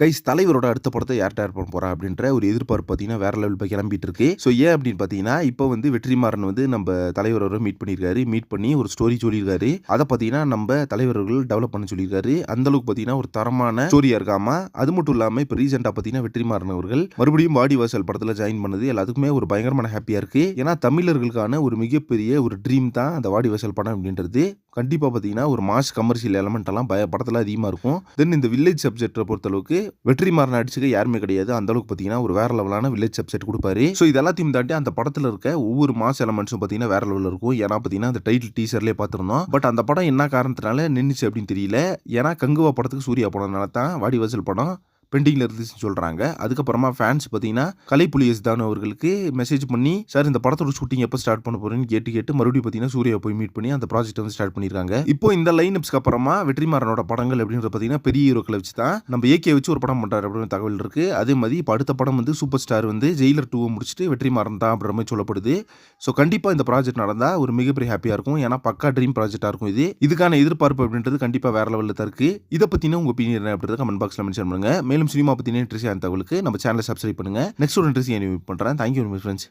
Guys தலைவரோட அடுத்த படத்தை யார்ட்டார் பண்ண போறா அப்படின்ற ஒரு எதிர்பார்ப்பு பார்த்தீங்கன்னா வேற லெவல் போய் கிளம்பிட்டு இருக்கு. ஸோ ஏன் அப்படின்னு பார்த்தீங்கன்னா இப்போ வந்து வெற்றிமாறன் வந்து நம்ம தலைவரோட மீட் பண்ணியிருக்காரு. மீட் பண்ணி ஒரு ஸ்டோரி சொல்லியிருக்காரு. அதை பார்த்தீங்கன்னா நம்ம தலைவர்கள் டெவலப் பண்ண சொல்லியிருக்காரு. அந்த அளவுக்கு பார்த்தீங்கன்னா ஒரு தரமான ஸ்டோரியா இருக்காம அது மட்டும் இல்லாமல் இப்போ ரீசெண்டாக பார்த்தீங்கன்னா வெற்றிமாறன் அவர்கள் மறுபடியும் வாடி வாசல் படத்தில் ஜாயின் பண்ணது எல்லாத்துக்குமே ஒரு பயங்கரமான ஹாப்பியாக இருக்கு. ஏன்னா தமிழர்களுக்கான ஒரு மிகப்பெரிய ஒரு ட்ரீம் தான் அந்த வாடி வாசல் படம் அப்படின்றது. கண்டிப்பாக பார்த்தீங்கன்னா ஒரு மாஸ் கமர்ஷியல் எலமெண்ட் எல்லாம் பய படத்தில் அதிகமாக இருக்கும். தென் இந்த வில்லேஜ் சப்ஜெக்டை பொறுத்தளவுக்கு வெற்றிமாறன் அடிச்சுக்க யாருமே கிடையாது. அந்த அளவுக்கு பார்த்தீங்கன்னா ஒரு வேற லெவலான வில்லேஜ் சப்ஜெக்ட் கொடுப்பாரு. ஸோ இதெல்லாத்தையும் தாண்டி அந்த படத்தில் இருக்க ஒவ்வொரு மாஸ் எலமெண்ட்ஸும் பார்த்தீங்கன்னா வேற லெவலில் இருக்கும். ஏன்னா பார்த்தீங்கன்னா அந்த டைட்டில் டீசர்லேயே பார்த்துருந்தோம் பட் அந்த படம் என்ன காரணத்தினால நின்றுச்சு அப்படின்னு தெரியல. ஏன்னா கங்குவா படத்துக்கு சூர்யா படம்னால தான் வாடிவாசல் படம் பெண்டிங்கில் இருந்துச்சுன்னு சொல்கிறாங்க அதுக்கப்புறமா ஃபேன்ஸ் பார்த்தீங்கன்னா கலைப்புலி எஸ்தானு அவர்களுக்கு மெசேஜ் பண்ணி சார் இந்த படத்தோட ஷூட்டிங் எப்போ ஸ்டார்ட் பண்ண போகிறேன்னு கேட்டு கேட்டு மறுபடியும் பார்த்தீங்கன்னா சூர்யா போய் மீட் பண்ணி அந்த ப்ராஜெக்ட் வந்து ஸ்டார்ட் பண்ணியிருக்காங்க இப்போ இந்த லைன் அப்ஸ்க்கு அப்புறமா வெற்றிமாறனோட படங்கள் அப்படின்றது பார்த்தீங்கன்னா பெரிய ஹீரோக்களை வச்சு தான் நம்ம ஏகே வச்சு ஒரு படம் பண்ணுறாரு அப்படின்னு தகவல் இருக்கு. அதே மாதிரி இப்போ அடுத்த படம் வந்து சூப்பர் ஸ்டார் வந்து ஜெயிலர் டூவை முடிச்சுட்டு வெற்றிமாறன் தான் அப்படின்ற மாதிரி சொல்லப்படுது. ஸோ கண்டிப்பாக இந்த ப்ராஜெக்ட் நடந்தால் ஒரு மிகப்பெரிய ஹாப்பியாக இருக்கும். ஏன்னா பக்கா ட்ரீம் ப்ராஜெக்டாக இருக்கும் இது. இதுக்கான எதிர்பார்ப்பு அப்படின்றது கண்டிப்பாக வேற லெவலில் தான் இருக்குது இதை பற்றின உங்கள் ஒப்பீனியன் என்ன அப்படின்றத கமெண்ட் பாக்ஸில் மென்ஷன் பண்ணுங்கள் மேலும் மேலும் சினிமா பற்றின இன்ட்ரெஸ்ட் அந்த தகவலுக்கு நம்ம சேனலை சப்ஸ்கிரைப் பண்ணுங்கள் நெக்ஸ்ட் ஒரு இன்ட்ரெஸ்ட் மீட் பண்ணுறேன் தேங்க்யூ ஃப்ரெண்ட்ஸ்